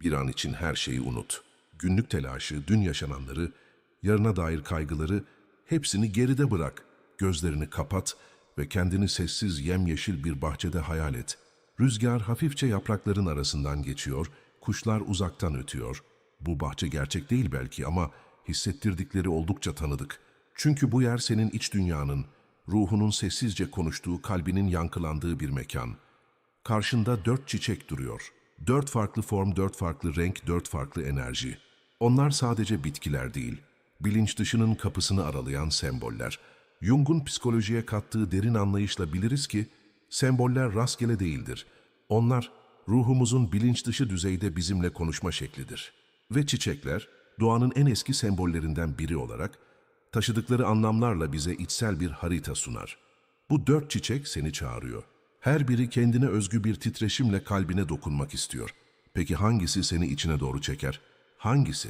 Bir an için her şeyi unut. Günlük telaşı, dün yaşananları, yarına dair kaygıları hepsini geride bırak. Gözlerini kapat ve kendini sessiz yemyeşil bir bahçede hayal et. Rüzgar hafifçe yaprakların arasından geçiyor, kuşlar uzaktan ötüyor. Bu bahçe gerçek değil belki ama hissettirdikleri oldukça tanıdık. Çünkü bu yer senin iç dünyanın, ruhunun sessizce konuştuğu, kalbinin yankılandığı bir mekan. Karşında dört çiçek duruyor. Dört farklı form, dört farklı renk, dört farklı enerji. Onlar sadece bitkiler değil, bilinç dışının kapısını aralayan semboller. Jung'un psikolojiye kattığı derin anlayışla biliriz ki, semboller rastgele değildir. Onlar, ruhumuzun bilinç dışı düzeyde bizimle konuşma şeklidir. Ve çiçekler, doğanın en eski sembollerinden biri olarak, taşıdıkları anlamlarla bize içsel bir harita sunar. Bu dört çiçek seni çağırıyor. Her biri kendine özgü bir titreşimle kalbine dokunmak istiyor. Peki hangisi seni içine doğru çeker? Hangisi?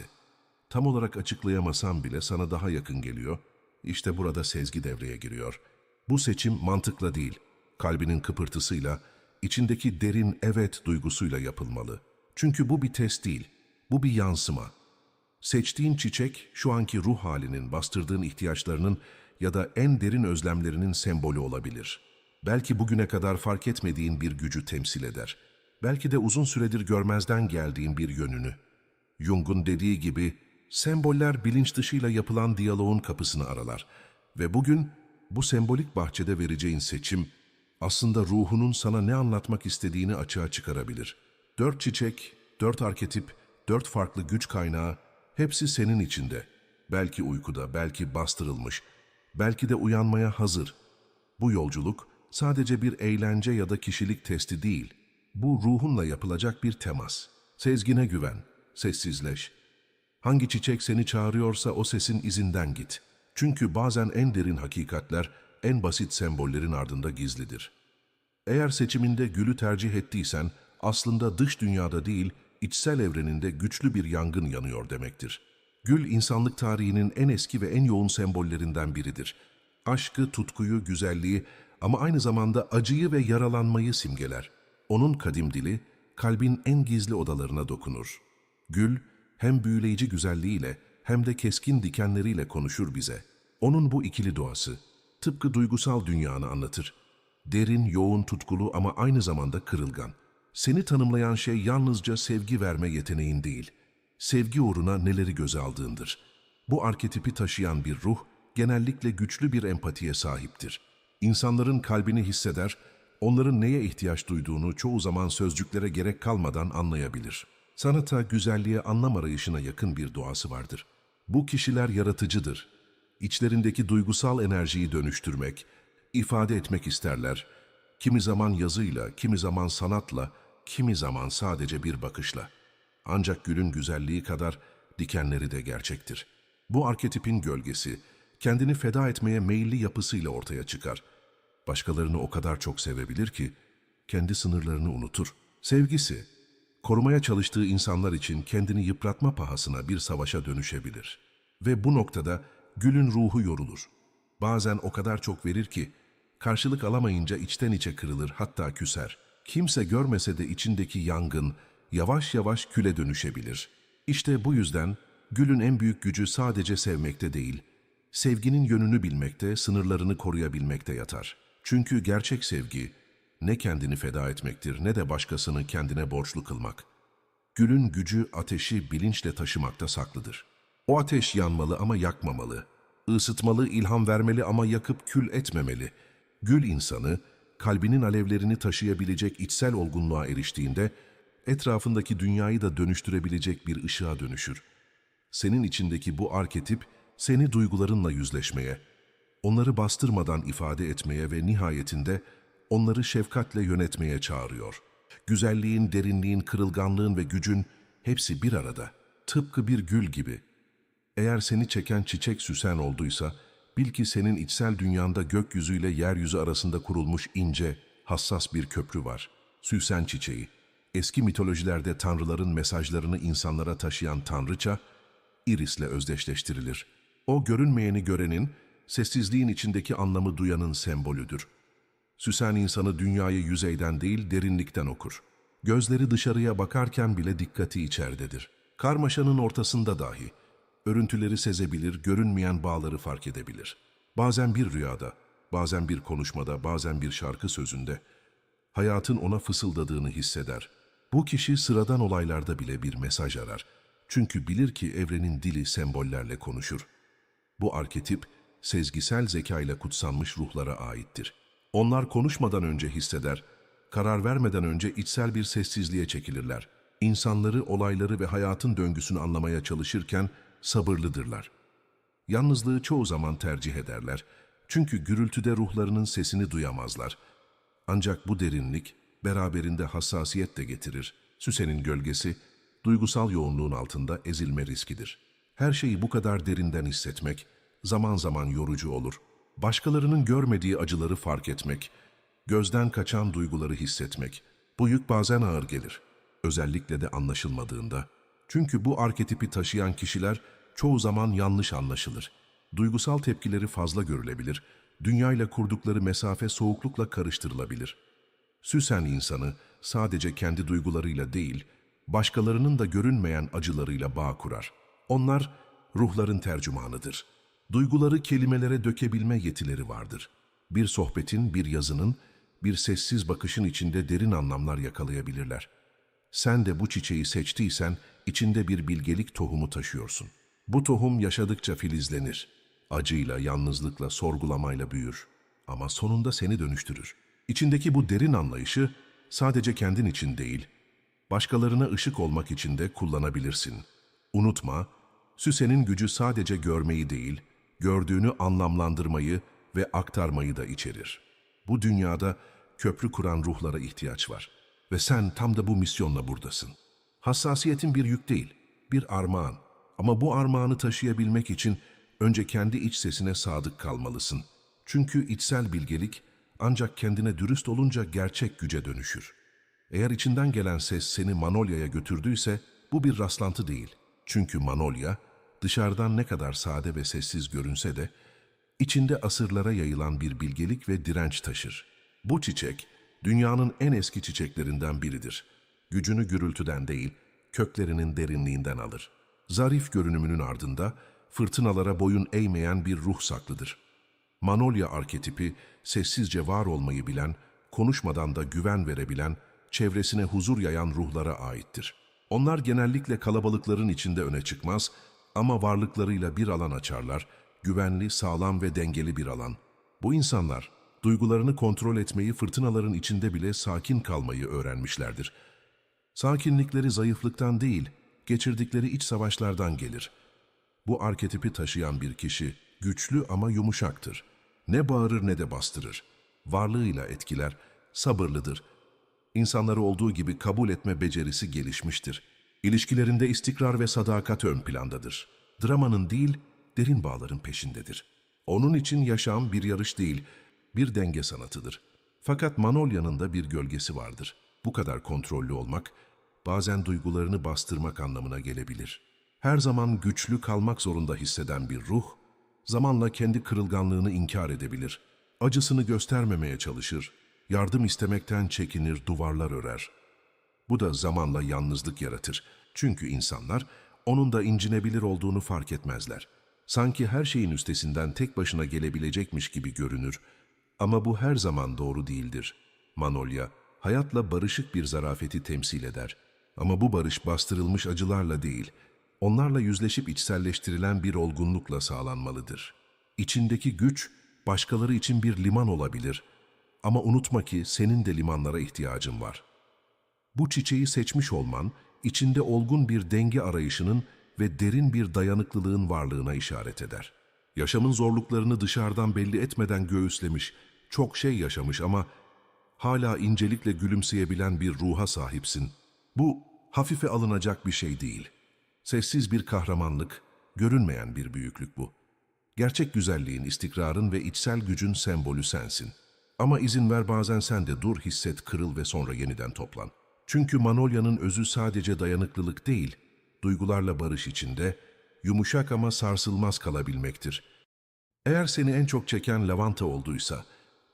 Tam olarak açıklayamasam bile sana daha yakın geliyor. İşte burada sezgi devreye giriyor. Bu seçim mantıkla değil, kalbinin kıpırtısıyla, içindeki derin evet duygusuyla yapılmalı. Çünkü bu bir test değil, bu bir yansıma. Seçtiğin çiçek şu anki ruh halinin, bastırdığın ihtiyaçlarının ya da en derin özlemlerinin sembolü olabilir. Belki bugüne kadar fark etmediğin bir gücü temsil eder. Belki de uzun süredir görmezden geldiğin bir yönünü. Jung'un dediği gibi, semboller bilinç dışıyla yapılan diyaloğun kapısını aralar. Ve bugün bu sembolik bahçede vereceğin seçim, aslında ruhunun sana ne anlatmak istediğini açığa çıkarabilir. Dört çiçek, dört arketip, dört farklı güç kaynağı, hepsi senin içinde. Belki uykuda, belki bastırılmış, belki de uyanmaya hazır. Bu yolculuk sadece bir eğlence ya da kişilik testi değil. Bu ruhunla yapılacak bir temas. Sezgine güven, sessizleş. Hangi çiçek seni çağırıyorsa o sesin izinden git. Çünkü bazen en derin hakikatler en basit sembollerin ardında gizlidir. Eğer seçiminde gülü tercih ettiysen aslında dış dünyada değil, içsel evreninde güçlü bir yangın yanıyor demektir. Gül insanlık tarihinin en eski ve en yoğun sembollerinden biridir. Aşkı, tutkuyu, güzelliği ama aynı zamanda acıyı ve yaralanmayı simgeler. Onun kadim dili kalbin en gizli odalarına dokunur. Gül hem büyüleyici güzelliğiyle hem de keskin dikenleriyle konuşur bize. Onun bu ikili doğası tıpkı duygusal dünyanı anlatır. Derin, yoğun, tutkulu ama aynı zamanda kırılgan. Seni tanımlayan şey yalnızca sevgi verme yeteneğin değil, sevgi uğruna neleri göze aldığındır. Bu arketipi taşıyan bir ruh, genellikle güçlü bir empatiye sahiptir. İnsanların kalbini hisseder, onların neye ihtiyaç duyduğunu çoğu zaman sözcüklere gerek kalmadan anlayabilir. Sanata, güzelliğe anlam arayışına yakın bir doğası vardır. Bu kişiler yaratıcıdır. İçlerindeki duygusal enerjiyi dönüştürmek, ifade etmek isterler. Kimi zaman yazıyla, kimi zaman sanatla, kimi zaman sadece bir bakışla. Ancak gülün güzelliği kadar dikenleri de gerçektir. Bu arketipin gölgesi, kendini feda etmeye meyilli yapısıyla ortaya çıkar. Başkalarını o kadar çok sevebilir ki, kendi sınırlarını unutur. Sevgisi, korumaya çalıştığı insanlar için kendini yıpratma pahasına bir savaşa dönüşebilir. Ve bu noktada gülün ruhu yorulur. Bazen o kadar çok verir ki, karşılık alamayınca içten içe kırılır hatta küser. Kimse görmese de içindeki yangın yavaş yavaş küle dönüşebilir. İşte bu yüzden gülün en büyük gücü sadece sevmekte değil, sevginin yönünü bilmekte, sınırlarını koruyabilmekte yatar. Çünkü gerçek sevgi ne kendini feda etmektir ne de başkasını kendine borçlu kılmak. Gülün gücü ateşi bilinçle taşımakta saklıdır. O ateş yanmalı ama yakmamalı. Isıtmalı, ilham vermeli ama yakıp kül etmemeli. Gül insanı, kalbinin alevlerini taşıyabilecek içsel olgunluğa eriştiğinde, etrafındaki dünyayı da dönüştürebilecek bir ışığa dönüşür. Senin içindeki bu arketip, seni duygularınla yüzleşmeye, onları bastırmadan ifade etmeye ve nihayetinde onları şefkatle yönetmeye çağırıyor. Güzelliğin, derinliğin, kırılganlığın ve gücün hepsi bir arada. Tıpkı bir gül gibi. Eğer seni çeken çiçek süsen olduysa, bil ki senin içsel dünyanda gökyüzüyle yeryüzü arasında kurulmuş ince, hassas bir köprü var. Süsen çiçeği. Eski mitolojilerde tanrıların mesajlarını insanlara taşıyan tanrıça, Iris'le özdeşleştirilir. O görünmeyeni görenin, sessizliğin içindeki anlamı duyanın sembolüdür. Süsen insanı dünyayı yüzeyden değil derinlikten okur. Gözleri dışarıya bakarken bile dikkati içeridedir. Karmaşanın ortasında dahi. Örüntüleri sezebilir, görünmeyen bağları fark edebilir. Bazen bir rüyada, bazen bir konuşmada, bazen bir şarkı sözünde hayatın ona fısıldadığını hisseder. Bu kişi sıradan olaylarda bile bir mesaj arar. Çünkü bilir ki evrenin dili sembollerle konuşur. Bu arketip, sezgisel zeka ile kutsanmış ruhlara aittir. Onlar konuşmadan önce hisseder, karar vermeden önce içsel bir sessizliğe çekilirler. İnsanları, olayları ve hayatın döngüsünü anlamaya çalışırken sabırlıdırlar. Yalnızlığı çoğu zaman tercih ederler. Çünkü gürültüde ruhlarının sesini duyamazlar. Ancak bu derinlik beraberinde hassasiyet de getirir. Süsenin gölgesi, duygusal yoğunluğun altında ezilme riskidir. Her şeyi bu kadar derinden hissetmek, zaman zaman yorucu olur. Başkalarının görmediği acıları fark etmek, gözden kaçan duyguları hissetmek, bu yük bazen ağır gelir. Özellikle de anlaşılmadığında. Çünkü bu arketipi taşıyan kişiler çoğu zaman yanlış anlaşılır. Duygusal tepkileri fazla görülebilir, dünyayla kurdukları mesafe soğuklukla karıştırılabilir. Süsen insanı sadece kendi duygularıyla değil, başkalarının da görünmeyen acılarıyla bağ kurar. Onlar ruhların tercümanıdır. Duyguları kelimelere dökebilme yetileri vardır. Bir sohbetin, bir yazının, bir sessiz bakışın içinde derin anlamlar yakalayabilirler. Sen de bu çiçeği seçtiysen içinde bir bilgelik tohumu taşıyorsun. Bu tohum yaşadıkça filizlenir. Acıyla, yalnızlıkla, sorgulamayla büyür. Ama sonunda seni dönüştürür. İçindeki bu derin anlayışı sadece kendin için değil, başkalarına ışık olmak için de kullanabilirsin. Unutma, Süsenin gücü sadece görmeyi değil, gördüğünü anlamlandırmayı ve aktarmayı da içerir. Bu dünyada köprü kuran ruhlara ihtiyaç var ve sen tam da bu misyonla buradasın. Hassasiyetin bir yük değil, bir armağan. Ama bu armağanı taşıyabilmek için önce kendi iç sesine sadık kalmalısın. Çünkü içsel bilgelik ancak kendine dürüst olunca gerçek güce dönüşür. Eğer içinden gelen ses seni Manolya'ya götürdüyse bu bir rastlantı değil. Çünkü Manolya dışarıdan ne kadar sade ve sessiz görünse de içinde asırlara yayılan bir bilgelik ve direnç taşır. Bu çiçek dünyanın en eski çiçeklerinden biridir. Gücünü gürültüden değil, köklerinin derinliğinden alır. Zarif görünümünün ardında fırtınalara boyun eğmeyen bir ruh saklıdır. Manolya arketipi sessizce var olmayı bilen, konuşmadan da güven verebilen, çevresine huzur yayan ruhlara aittir. Onlar genellikle kalabalıkların içinde öne çıkmaz ama varlıklarıyla bir alan açarlar, güvenli, sağlam ve dengeli bir alan. Bu insanlar duygularını kontrol etmeyi, fırtınaların içinde bile sakin kalmayı öğrenmişlerdir. Sakinlikleri zayıflıktan değil, geçirdikleri iç savaşlardan gelir. Bu arketipi taşıyan bir kişi güçlü ama yumuşaktır. Ne bağırır ne de bastırır. Varlığıyla etkiler, sabırlıdır. İnsanları olduğu gibi kabul etme becerisi gelişmiştir. İlişkilerinde istikrar ve sadakat ön plandadır. Dramanın değil, derin bağların peşindedir. Onun için yaşam bir yarış değil, bir denge sanatıdır. Fakat Manolya'nın da bir gölgesi vardır. Bu kadar kontrollü olmak, bazen duygularını bastırmak anlamına gelebilir. Her zaman güçlü kalmak zorunda hisseden bir ruh, zamanla kendi kırılganlığını inkar edebilir. Acısını göstermemeye çalışır, yardım istemekten çekinir, duvarlar örer. Bu da zamanla yalnızlık yaratır. Çünkü insanlar onun da incinebilir olduğunu fark etmezler. Sanki her şeyin üstesinden tek başına gelebilecekmiş gibi görünür. Ama bu her zaman doğru değildir. Manolya, hayatla barışık bir zarafeti temsil eder. Ama bu barış bastırılmış acılarla değil, onlarla yüzleşip içselleştirilen bir olgunlukla sağlanmalıdır. İçindeki güç, başkaları için bir liman olabilir. Ama unutma ki senin de limanlara ihtiyacın var. Bu çiçeği seçmiş olman, içinde olgun bir denge arayışının ve derin bir dayanıklılığın varlığına işaret eder. Yaşamın zorluklarını dışarıdan belli etmeden göğüslemiş, çok şey yaşamış ama hala incelikle gülümseyebilen bir ruha sahipsin. Bu hafife alınacak bir şey değil. Sessiz bir kahramanlık, görünmeyen bir büyüklük bu. Gerçek güzelliğin, istikrarın ve içsel gücün sembolü sensin. Ama izin ver bazen sen de dur, hisset, kırıl ve sonra yeniden toplan. Çünkü Manolya'nın özü sadece dayanıklılık değil, duygularla barış içinde, yumuşak ama sarsılmaz kalabilmektir. Eğer seni en çok çeken lavanta olduysa,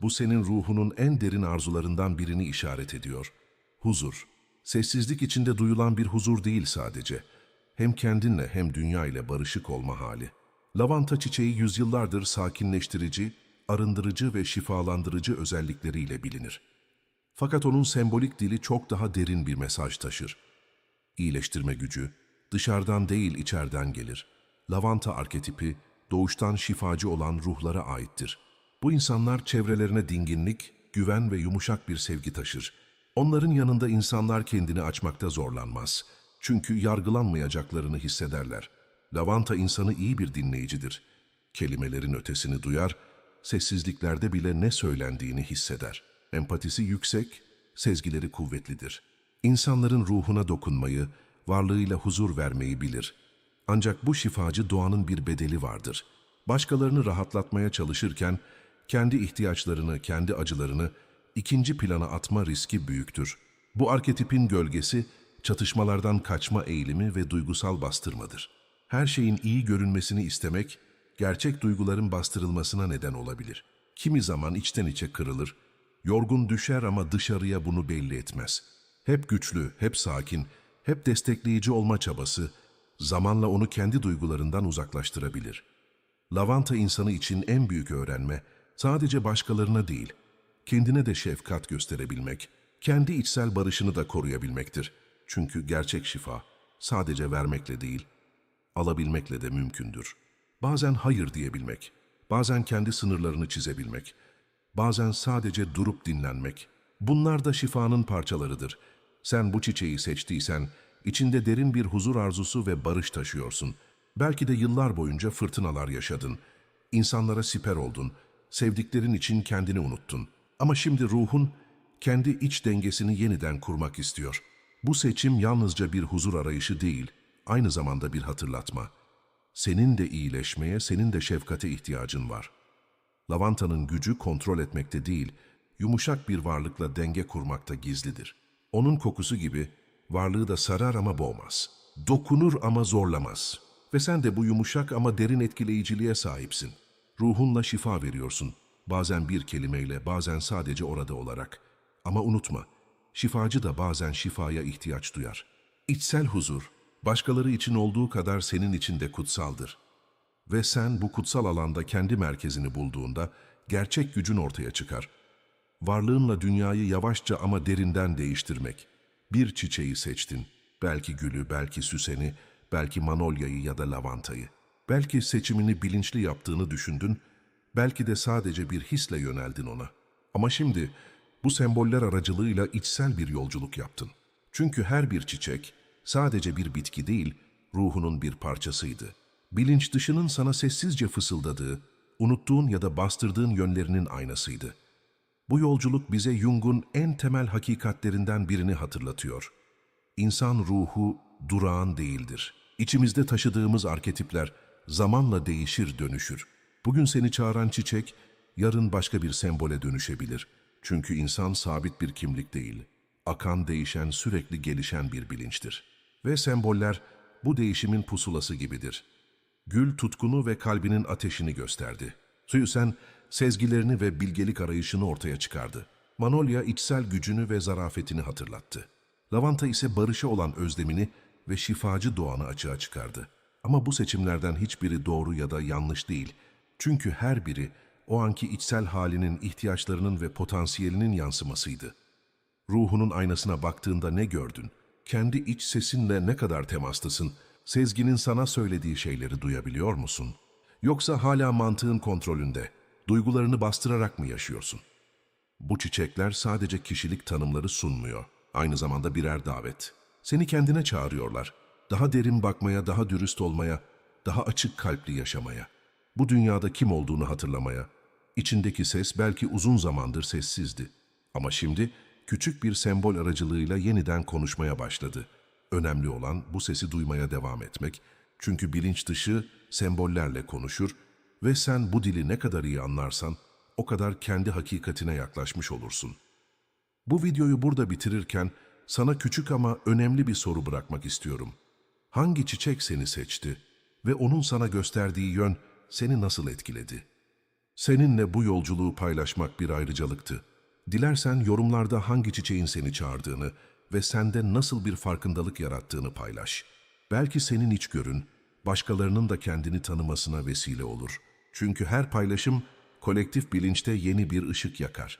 bu senin ruhunun en derin arzularından birini işaret ediyor. Huzur, Sessizlik içinde duyulan bir huzur değil sadece. Hem kendinle hem dünya ile barışık olma hali. Lavanta çiçeği yüzyıllardır sakinleştirici, arındırıcı ve şifalandırıcı özellikleriyle bilinir. Fakat onun sembolik dili çok daha derin bir mesaj taşır. İyileştirme gücü, dışarıdan değil içeriden gelir. Lavanta arketipi, doğuştan şifacı olan ruhlara aittir. Bu insanlar çevrelerine dinginlik, güven ve yumuşak bir sevgi taşır. Onların yanında insanlar kendini açmakta zorlanmaz. Çünkü yargılanmayacaklarını hissederler. Lavanta insanı iyi bir dinleyicidir. Kelimelerin ötesini duyar, sessizliklerde bile ne söylendiğini hisseder. Empatisi yüksek, sezgileri kuvvetlidir. İnsanların ruhuna dokunmayı, varlığıyla huzur vermeyi bilir. Ancak bu şifacı doğanın bir bedeli vardır. Başkalarını rahatlatmaya çalışırken kendi ihtiyaçlarını, kendi acılarını ikinci plana atma riski büyüktür. Bu arketipin gölgesi çatışmalardan kaçma eğilimi ve duygusal bastırmadır. Her şeyin iyi görünmesini istemek, gerçek duyguların bastırılmasına neden olabilir. Kimi zaman içten içe kırılır, yorgun düşer ama dışarıya bunu belli etmez. Hep güçlü, hep sakin, hep destekleyici olma çabası, zamanla onu kendi duygularından uzaklaştırabilir. Lavanta insanı için en büyük öğrenme, sadece başkalarına değil, kendine de şefkat gösterebilmek, kendi içsel barışını da koruyabilmektir. Çünkü gerçek şifa sadece vermekle değil, alabilmekle de mümkündür. Bazen hayır diyebilmek, bazen kendi sınırlarını çizebilmek, bazen sadece durup dinlenmek. Bunlar da şifanın parçalarıdır. Sen bu çiçeği seçtiysen, içinde derin bir huzur arzusu ve barış taşıyorsun. Belki de yıllar boyunca fırtınalar yaşadın. İnsanlara siper oldun. Sevdiklerin için kendini unuttun. Ama şimdi ruhun kendi iç dengesini yeniden kurmak istiyor. Bu seçim yalnızca bir huzur arayışı değil, aynı zamanda bir hatırlatma. Senin de iyileşmeye, senin de şefkate ihtiyacın var. Lavantanın gücü kontrol etmekte değil, yumuşak bir varlıkla denge kurmakta gizlidir. Onun kokusu gibi varlığı da sarar ama boğmaz. Dokunur ama zorlamaz. Ve sen de bu yumuşak ama derin etkileyiciliğe sahipsin. Ruhunla şifa veriyorsun. Bazen bir kelimeyle, bazen sadece orada olarak. Ama unutma, şifacı da bazen şifaya ihtiyaç duyar. İçsel huzur, başkaları için olduğu kadar senin için de kutsaldır. Ve sen bu kutsal alanda kendi merkezini bulduğunda gerçek gücün ortaya çıkar. Varlığınla dünyayı yavaşça ama derinden değiştirmek. Bir çiçeği seçtin. Belki gülü, belki süseni, belki manolyayı ya da lavantayı. Belki seçimini bilinçli yaptığını düşündün, belki de sadece bir hisle yöneldin ona. Ama şimdi bu semboller aracılığıyla içsel bir yolculuk yaptın. Çünkü her bir çiçek sadece bir bitki değil, ruhunun bir parçasıydı. Bilinç dışının sana sessizce fısıldadığı, unuttuğun ya da bastırdığın yönlerinin aynasıydı. Bu yolculuk bize Jung'un en temel hakikatlerinden birini hatırlatıyor. İnsan ruhu durağan değildir. İçimizde taşıdığımız arketipler zamanla değişir, dönüşür. Bugün seni çağıran çiçek, yarın başka bir sembole dönüşebilir. Çünkü insan sabit bir kimlik değil. Akan, değişen, sürekli gelişen bir bilinçtir. Ve semboller bu değişimin pusulası gibidir. Gül tutkunu ve kalbinin ateşini gösterdi. Suyu sezgilerini ve bilgelik arayışını ortaya çıkardı. Manolya içsel gücünü ve zarafetini hatırlattı. Lavanta ise barışa olan özlemini ve şifacı doğanı açığa çıkardı. Ama bu seçimlerden hiçbiri doğru ya da yanlış değil. Çünkü her biri o anki içsel halinin, ihtiyaçlarının ve potansiyelinin yansımasıydı. Ruhunun aynasına baktığında ne gördün? Kendi iç sesinle ne kadar temastasın? Sezginin sana söylediği şeyleri duyabiliyor musun? Yoksa hala mantığın kontrolünde, duygularını bastırarak mı yaşıyorsun? Bu çiçekler sadece kişilik tanımları sunmuyor. Aynı zamanda birer davet. Seni kendine çağırıyorlar. Daha derin bakmaya, daha dürüst olmaya, daha açık kalpli yaşamaya. Bu dünyada kim olduğunu hatırlamaya. İçindeki ses belki uzun zamandır sessizdi. Ama şimdi küçük bir sembol aracılığıyla yeniden konuşmaya başladı. Önemli olan bu sesi duymaya devam etmek. Çünkü bilinç dışı sembollerle konuşur ve sen bu dili ne kadar iyi anlarsan o kadar kendi hakikatine yaklaşmış olursun. Bu videoyu burada bitirirken sana küçük ama önemli bir soru bırakmak istiyorum. Hangi çiçek seni seçti ve onun sana gösterdiği yön seni nasıl etkiledi? Seninle bu yolculuğu paylaşmak bir ayrıcalıktı. Dilersen yorumlarda hangi çiçeğin seni çağırdığını ve sende nasıl bir farkındalık yarattığını paylaş. Belki senin içgörün, başkalarının da kendini tanımasına vesile olur. Çünkü her paylaşım kolektif bilinçte yeni bir ışık yakar.